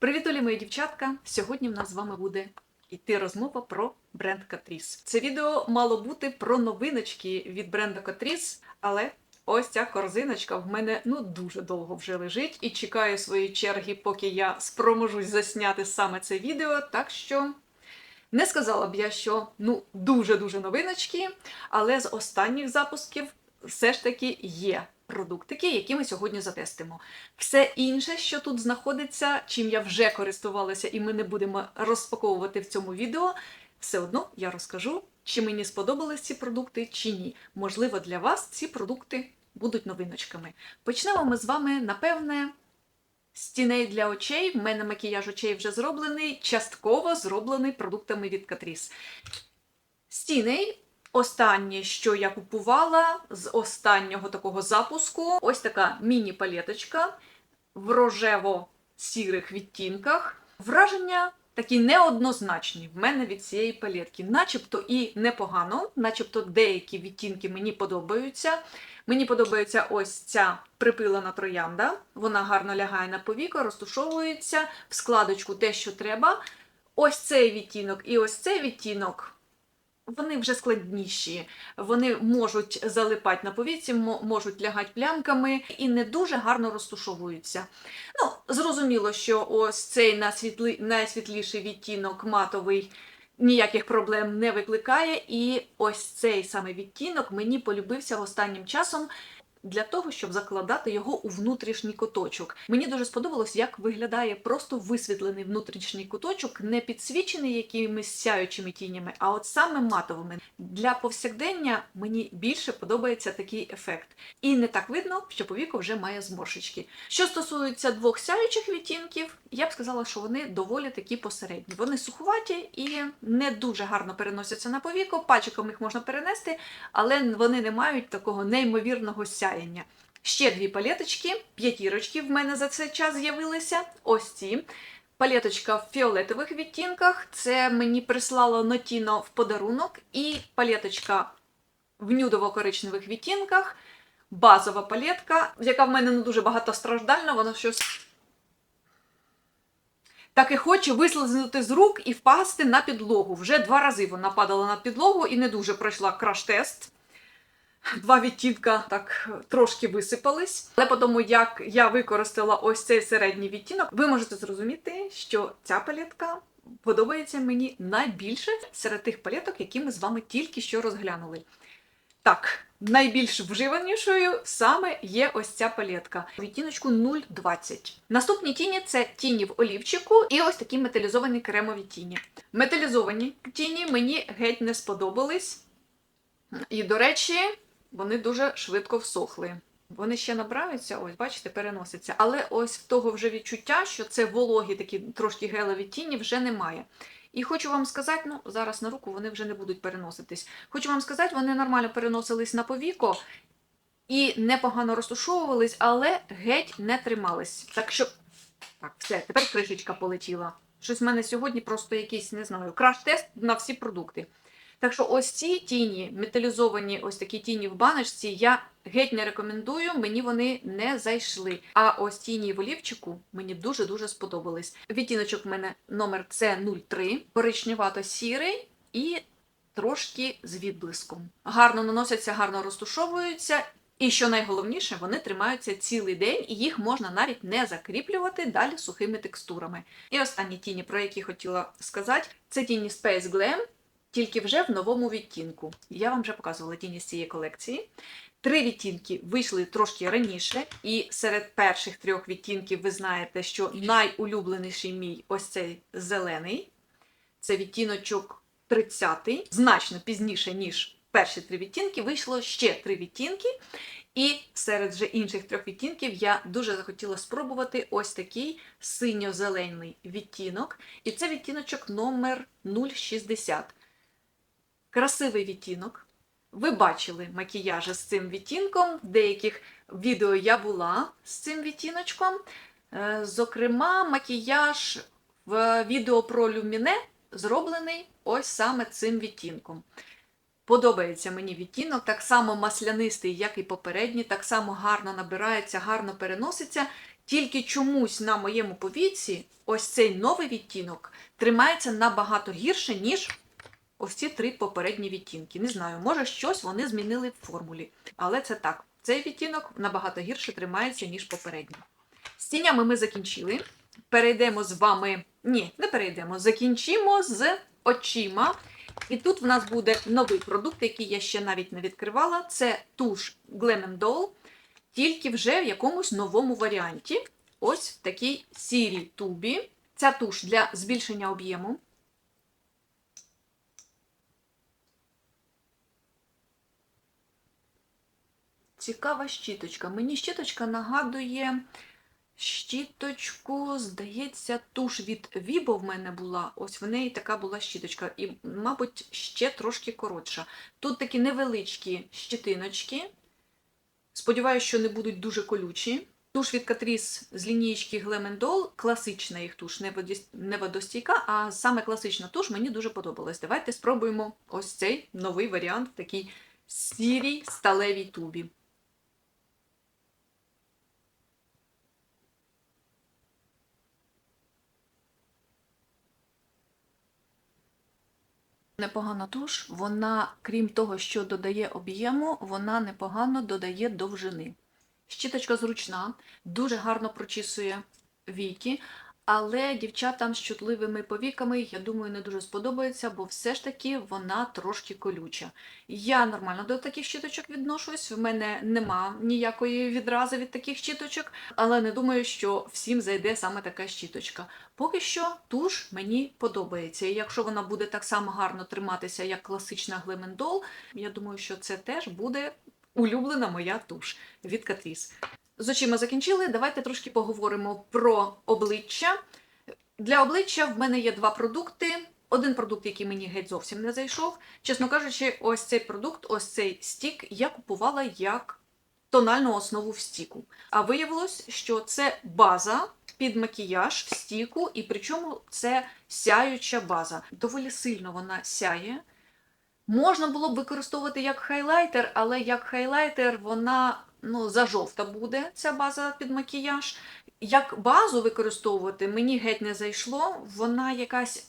Привіт, Олі, мої дівчатка! Сьогодні в нас з вами буде йти розмова про бренд Catrice. Це відео мало бути про новиночки від бренду Catrice, але ось ця корзиночка в мене ну дуже довго вже лежить і чекає своєї черги, поки я спроможусь засняти саме це відео. Так що не сказала б я, що ну дуже-дуже новиночки, але з останніх запусків все ж таки є продуктики, які ми сьогодні затестимо. Все інше, що тут знаходиться, чим я вже користувалася, і ми не будемо розпаковувати в цьому відео, все одно я розкажу, чи мені сподобались ці продукти, чи ні. Можливо, для вас ці продукти будуть новиночками. Почнемо ми з вами, напевне, з тіней для очей. В мене макіяж очей вже зроблений, частково зроблений продуктами від Catrice. З тіней Останнє, що я купувала з останнього такого запуску, ось така міні-палеточка в рожево-сірих відтінках. Враження такі неоднозначні в мене від цієї палетки. Начебто і непогано, начебто деякі відтінки мені подобаються. Мені подобається ось ця припилена троянда. Вона гарно лягає на повіко, розтушовується в складочку те, що треба. Ось цей відтінок і ось цей відтінок. Вони вже складніші, вони можуть залипати на повіці, мо- можуть лягати плямками і не дуже гарно розтушовуються. Ну, зрозуміло, що ось цей найсвітліший відтінок матовий ніяких проблем не викликає. І ось цей саме відтінок мені полюбився останнім часом. Для того, щоб закладати його у внутрішній куточок. Мені дуже сподобалось, як виглядає просто висвітлений внутрішній куточок, не підсвічений якимись сяючими тінями, а от саме матовими. Для повсякдення мені більше подобається такий ефект. І не так видно, що повіко вже має зморшечки. Що стосується двох сяючих відтінків, я б сказала, що вони доволі такі посередні. Вони сухуваті і не дуже гарно переносяться на повіко. Пальчиком їх можна перенести, але вони не мають такого неймовірного сяєння. Ще дві палеточки, п'ятірочки в мене за цей час з'явилися. Ось ці. Палеточка в фіолетових відтінках. Це мені прислало Нотіно в подарунок. І палеточка в нюдово-коричневих відтінках. Базова палетка, яка в мене не дуже багатостраждальна, вона щось. Так і хоче вислизнути з рук і впасти на підлогу. Вже два рази вона падала на підлогу і не дуже пройшла краш-тест. Два відтінка так трошки висипались. Але по тому, як я використала ось цей середній відтінок, ви можете зрозуміти, що ця палетка подобається мені найбільше серед тих палеток, які ми з вами тільки що розглянули. Так, найбільш вживанішою саме є ось ця палетка. Відтіночку 0,20. Наступні тіні це тіні в олівчику і ось такі металізовані кремові тіні. Металізовані тіні мені геть не сподобались. І, до речі, вони дуже швидко всохли. Вони ще набираються, ось, бачите, переносяться. Але ось того вже відчуття, що це вологі такі трошки гелеві тіні, вже немає. І хочу вам сказати, ну зараз на руку вони вже не будуть переноситись. Хочу вам сказати, вони нормально переносились на повіко і непогано розтушовувались, але геть не тримались. Так що, так, все, тепер кришечка полетіла. Щось в мене сьогодні просто якийсь, не знаю, краш-тест на всі продукти. Так що ось ці тіні, металізовані ось такі тіні в баночці, я геть не рекомендую, мені вони не зайшли. А ось тіні в олівчику мені дуже-дуже сподобались. Відтіночок в мене номер С03, коричневато-сірий і трошки з відблиском. Гарно наносяться, гарно розтушовуються. І що найголовніше, вони тримаються цілий день, і їх можна навіть не закріплювати далі сухими текстурами. І останні тіні, про які хотіла сказати, це тіні Space Glam, тільки вже в новому відтінку. Я вам вже показувала тіні з цієї колекції. Три відтінки вийшли трошки раніше, і серед перших трьох відтінків ви знаєте, що найулюбленіший мій ось цей зелений. Це відтіночок 30-й, значно пізніше, ніж перші три відтінки, вийшло ще три відтінки. І серед вже інших трьох відтінків я дуже захотіла спробувати ось такий синьо-зелений відтінок. І це відтіночок номер 060. Красивий відтінок. Ви бачили макіяжі з цим відтінком. В деяких відео я була з цим відтіночком. Е, Зокрема, макіяж в відео про люміне зроблений ось саме цим відтінком. Подобається мені відтінок, так само маслянистий, як і попередній, так само гарно набирається, гарно переноситься. Тільки чомусь на моєму повіці ось цей новий відтінок тримається набагато гірше, ніж ось ці три попередні відтінки. Не знаю, може щось вони змінили в формулі. Але це так. Цей відтінок набагато гірше тримається, ніж попередній. З тінями ми закінчили. Перейдемо з вами. Ні, не перейдемо. Закінчимо з очима. І тут в нас буде новий продукт, який я ще навіть не відкривала. Це туш Glam Doll, тільки вже в якомусь новому варіанті. Ось в такій сірій тубі. Ця туш для збільшення об'єму. Цікава щіточка. Мені щіточка нагадує щіточку, здається, туш від Vibo в мене була. Ось в неї така була щіточка. І, мабуть, ще трошки коротша. Тут такі невеличкі щітиночки. Сподіваюся, що не будуть дуже колючі. Туш від Catrice з лінієчки Glam класична їх туш, не водостійка, а саме класична туш мені дуже подобалась. Давайте спробуємо ось цей новий варіант в такій сірій сталевій тубі. Непогана туш, вона, крім того, що додає об'єму, вона непогано додає довжини. Щіточка зручна, дуже гарно прочісує віки, але дівчатам з чутливими повіками, я думаю, не дуже сподобається, бо все ж таки вона трошки колюча. Я нормально до таких щіточок відношусь, в мене нема ніякої відрази від таких щіточок, але не думаю, що всім зайде саме така щіточка. Поки що туш мені подобається. І якщо вона буде так само гарно триматися, як класична Глемендол, я думаю, що це теж буде улюблена моя туш від Catrice. З очима закінчили. Давайте трошки поговоримо про обличчя. Для обличчя в мене є два продукти. Один продукт, який мені геть зовсім не зайшов. Чесно кажучи, ось цей продукт, ось цей стік я купувала як тональну основу в стіку. А виявилось, що це база під макіяж в стіку, і причому це сяюча база. Доволі сильно вона сяє. Можна було б використовувати як хайлайтер, але як хайлайтер вона ну, зажовта буде, ця база під макіяж. Як базу використовувати мені геть не зайшло, вона якась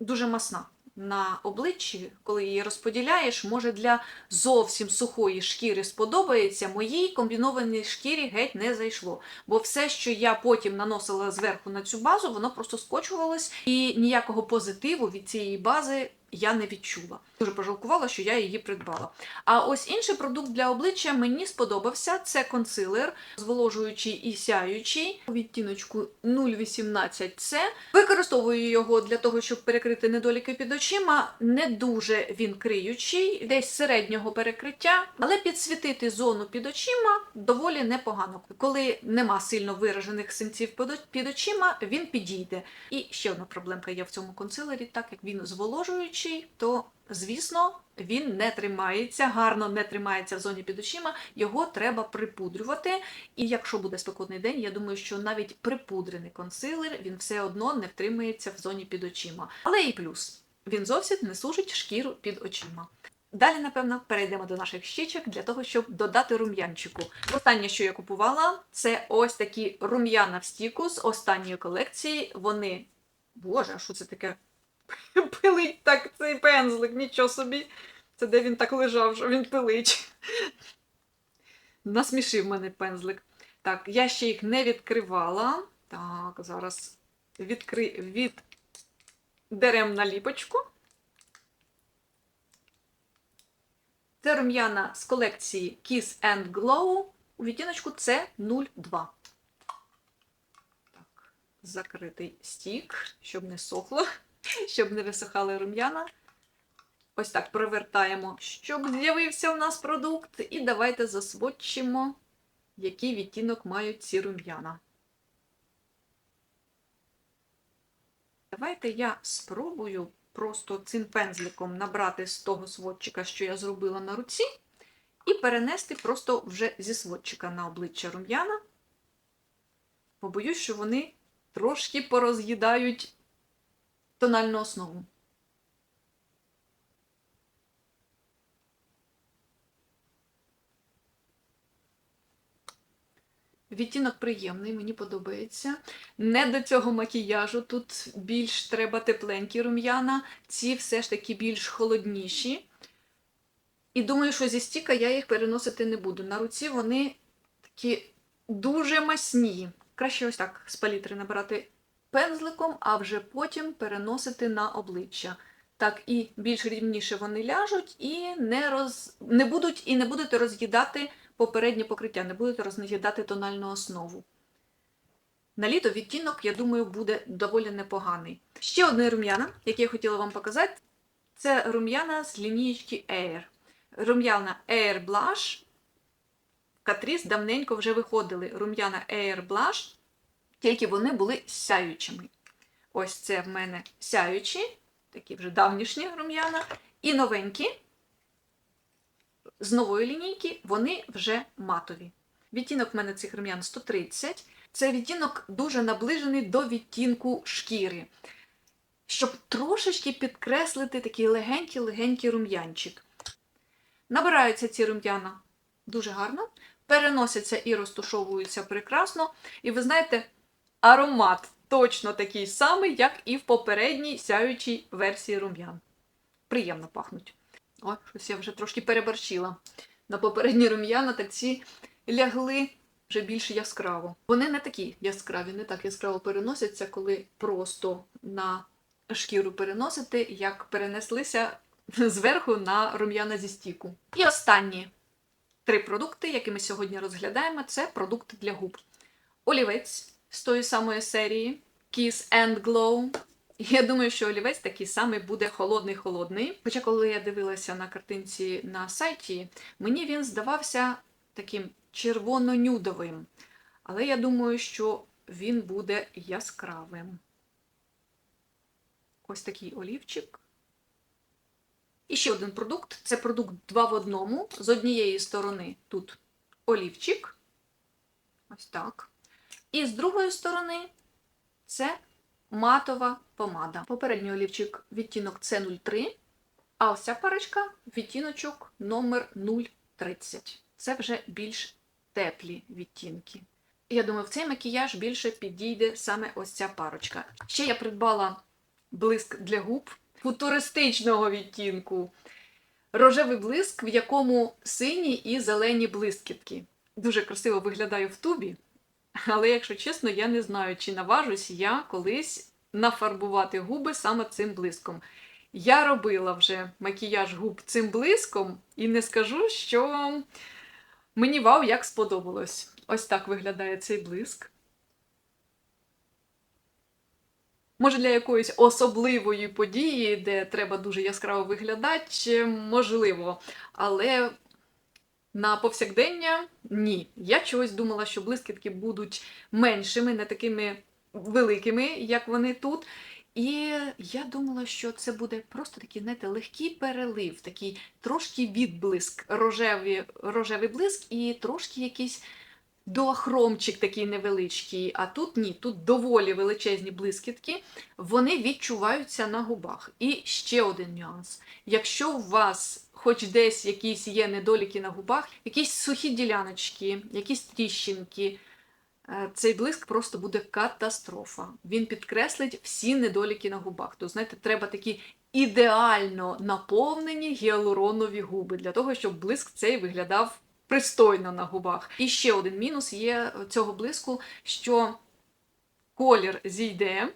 дуже масна. На обличчі, коли її розподіляєш, може для зовсім сухої шкіри сподобається, моїй комбінованій шкірі геть не зайшло. Бо все, що я потім наносила зверху на цю базу, воно просто скочувалось, і ніякого позитиву від цієї бази я не відчула. Дуже пожалкувала, що я її придбала. А ось інший продукт для обличчя мені сподобався. Це консилер, зволожуючий і сяючий у відтіночку 018 c Використовую його для того, щоб перекрити недоліки під очима. Не дуже він криючий, десь середнього перекриття, але підсвітити зону під очима доволі непогано. Коли нема сильно виражених синців під очима, він підійде. І ще одна проблемка є в цьому консилері, так як він зволожуючий, то звісно, він не тримається, гарно не тримається в зоні під очима, його треба припудрювати. І якщо буде спекотний день, я думаю, що навіть припудрений консилер він все одно не втримається в зоні під очима. Але і плюс він зовсім не сушить шкіру під очима. Далі, напевно, перейдемо до наших щічок для того, щоб додати рум'янчику. Останнє, що я купувала, це ось такі рум'яна в стіку з останньої колекції. Вони. Боже, що це таке? Пилить так цей пензлик, нічого собі. Це де він так лежав, що він пилить. Насмішив мене пензлик. Так, я ще їх не відкривала. Так, зараз відкри... віддерем наліпочку. Це рум'яна з колекції Kiss and Glow у відтіночку C02. Так, закритий стік, щоб не сохло щоб не висохали рум'яна. Ось так провертаємо, щоб з'явився у нас продукт. І давайте засводчимо, який відтінок мають ці рум'яна. Давайте я спробую просто цим пензликом набрати з того сводчика, що я зробила на руці, і перенести просто вже зі сводчика на обличчя рум'яна. Побоюсь, що вони трошки пороз'їдають тональну основу. Відтінок приємний, мені подобається. Не до цього макіяжу. Тут більш треба тепленькі рум'яна, ці все ж таки більш холодніші. І думаю, що зі стіка я їх переносити не буду. На руці вони такі дуже масні. Краще ось так з палітри набирати пензликом, а вже потім переносити на обличчя. Так і більш рівніше вони ляжуть і не, роз... не будуть і не будете роз'їдати попереднє покриття, не будете роз'їдати тональну основу. На літо відтінок, я думаю, буде доволі непоганий. Ще одне рум'яна, яке я хотіла вам показати, це рум'яна з лінієчки Air. Рум'яна Air Blush. Катріс давненько вже виходили. Рум'яна Air Blush, тільки вони були сяючими. Ось це в мене сяючі, такі вже давнішні рум'яна. І новенькі, з нової лінійки, вони вже матові. Відтінок в мене цих рум'ян 130. Це відтінок дуже наближений до відтінку шкіри. Щоб трошечки підкреслити такий легенький-легенький рум'янчик. Набираються ці рум'яна дуже гарно, переносяться і розтушовуються прекрасно. І ви знаєте, аромат точно такий самий, як і в попередній сяючій версії рум'ян. Приємно пахнуть. О, щось я вже трошки переборщила. На попередні рум'яна так ці лягли вже більш яскраво. Вони не такі яскраві, не так яскраво переносяться, коли просто на шкіру переносити, як перенеслися зверху на рум'яна зі стіку. І останні три продукти, які ми сьогодні розглядаємо, це продукти для губ. Олівець з тої самої серії Kiss and Glow. Я думаю, що олівець такий самий буде холодний-холодний. Хоча, коли я дивилася на картинці на сайті, мені він здавався таким червоно-нюдовим. Але я думаю, що він буде яскравим. Ось такий олівчик. І ще один продукт це продукт 2 в одному. З однієї сторони тут олівчик. Ось так. І з другої сторони це матова помада. Попередній олівчик відтінок С03, а ось ця парочка відтіночок номер 030. Це вже більш теплі відтінки. Я думаю, в цей макіяж більше підійде саме ось ця парочка. Ще я придбала блиск для губ футуристичного відтінку. Рожевий блиск, в якому сині і зелені блискітки. Дуже красиво виглядає в тубі, але, якщо чесно, я не знаю, чи наважусь я колись нафарбувати губи саме цим блиском. Я робила вже макіяж губ цим блиском, і не скажу, що мені вау, як сподобалось. Ось так виглядає цей блиск. Може, для якоїсь особливої події, де треба дуже яскраво виглядати, можливо. Але на повсякдення ні. Я чогось думала, що блискітки будуть меншими, не такими великими, як вони тут. І я думала, що це буде просто такий, знаєте, легкий перелив, такий трошки відблиск, рожевий, рожевий блиск і трошки якийсь доахромчик такий невеличкий. А тут ні, тут доволі величезні блискітки, вони відчуваються на губах. І ще один нюанс. Якщо у вас хоч десь якісь є недоліки на губах, якісь сухі діляночки, якісь тріщинки, е, цей блиск просто буде катастрофа. Він підкреслить всі недоліки на губах. То, знаєте, треба такі ідеально наповнені гіалуронові губи для того, щоб блиск цей виглядав пристойно на губах. І ще один мінус є цього блиску, що колір зійде.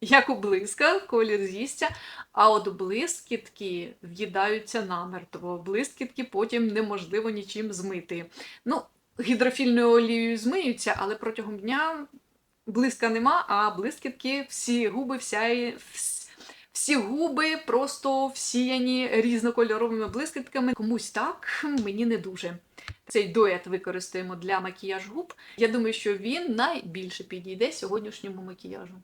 Як у блиска, колір з'їсться, а от блискітки в'їдаються намертво. Блискітки потім неможливо нічим змити. Ну, гідрофільною олією змиються, але протягом дня блиска нема, а блискітки всі губи всяє, всі губи просто всіяні різнокольоровими блискітками. Комусь так, мені не дуже. Цей дует використаємо для макіяжу губ. Я думаю, що він найбільше підійде сьогоднішньому макіяжу.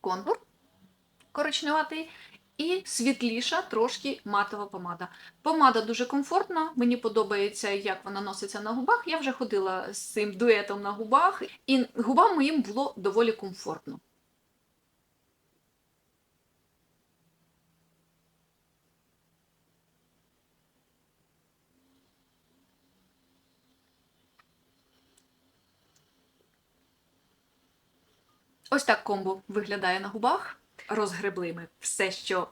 Контур коричневатий. І світліша трошки матова помада. Помада дуже комфортна, мені подобається, як вона носиться на губах. Я вже ходила з цим дуетом на губах, і губам моїм було доволі комфортно. Ось так комбо виглядає на губах. Розгребли ми все, що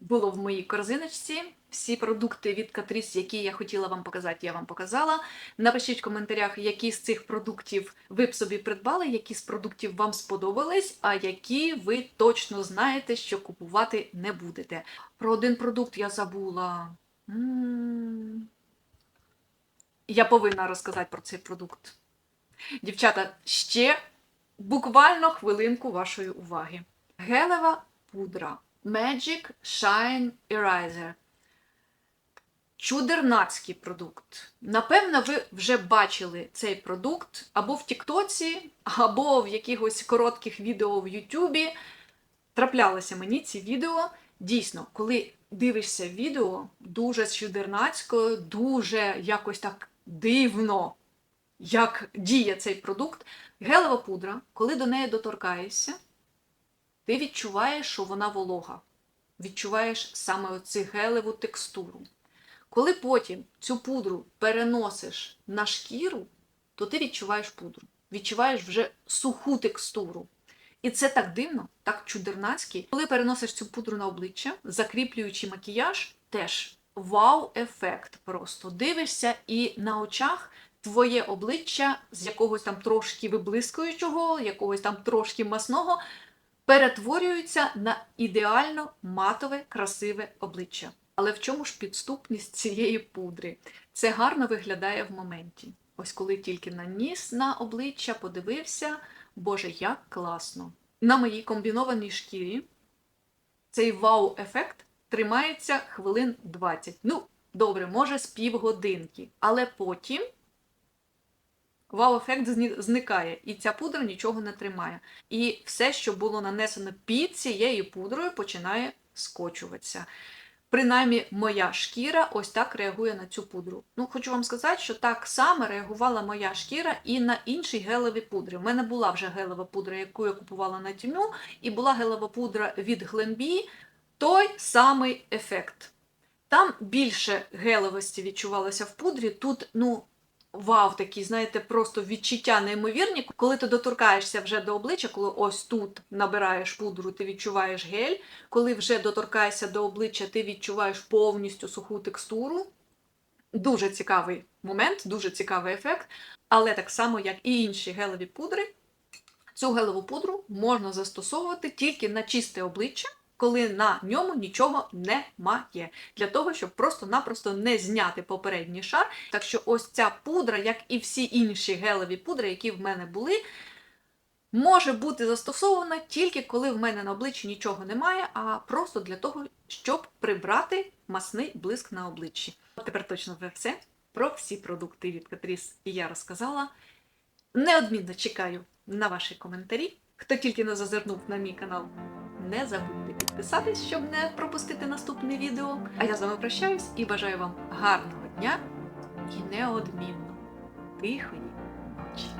було в моїй корзиночці. Всі продукти від Catrice, які я хотіла вам показати, я вам показала. Напишіть в коментарях, які з цих продуктів ви б собі придбали, які з продуктів вам сподобались, а які ви точно знаєте, що купувати не будете. Про один продукт я забула. Я повинна розказати про цей продукт. Дівчата, ще буквально хвилинку вашої уваги. Гелева пудра Magic Shine Eraser. Чудернацький продукт. Напевно, ви вже бачили цей продукт або в Тіктоці, або в якихось коротких відео в Ютубі. Траплялися мені ці відео. Дійсно, коли дивишся відео, дуже чудернацько, дуже якось так дивно, як діє цей продукт. Гелева пудра, коли до неї доторкаєшся, ти відчуваєш, що вона волога. Відчуваєш саме оцю гелеву текстуру. Коли потім цю пудру переносиш на шкіру, то ти відчуваєш пудру. Відчуваєш вже суху текстуру. І це так дивно, так чудернацьки. Коли переносиш цю пудру на обличчя, закріплюючи макіяж, теж вау-ефект просто. Дивишся і на очах твоє обличчя з якогось там трошки виблискуючого, якогось там трошки масного, перетворюється на ідеально матове, красиве обличчя. Але в чому ж підступність цієї пудри? Це гарно виглядає в моменті. Ось коли тільки наніс на обличчя, подивився, боже, як класно. На моїй комбінованій шкірі цей вау-ефект тримається хвилин 20. Ну, добре, може з півгодинки. Але потім вау-ефект зникає, і ця пудра нічого не тримає. І все, що було нанесено під цією пудрою, починає скочуватися. Принаймні, моя шкіра ось так реагує на цю пудру. Ну, хочу вам сказати, що так само реагувала моя шкіра і на інші гелеві пудри. У мене була вже гелева пудра, яку я купувала на тюмю, і була гелева пудра від Glenbee. Той самий ефект. Там більше гелевості відчувалося в пудрі. Тут, ну, вау, такі, знаєте, просто відчуття неймовірні. Коли ти доторкаєшся вже до обличчя, коли ось тут набираєш пудру, ти відчуваєш гель. Коли вже доторкаєшся до обличчя, ти відчуваєш повністю суху текстуру. Дуже цікавий момент, дуже цікавий ефект. Але так само, як і інші гелеві пудри, цю гелеву пудру можна застосовувати тільки на чисте обличчя, коли на ньому нічого немає. Для того, щоб просто-напросто не зняти попередній шар. Так що ось ця пудра, як і всі інші гелеві пудри, які в мене були, може бути застосована тільки коли в мене на обличчі нічого немає, а просто для того, щоб прибрати масний блиск на обличчі. Тепер точно вже все. Про всі продукти від Catrice я розказала. Неодмінно чекаю на ваші коментарі. Хто тільки не зазирнув на мій канал, не забудьте підписатись, щоб не пропустити наступне відео. А я з вами прощаюсь і бажаю вам гарного дня і неодмінно тихої ночі.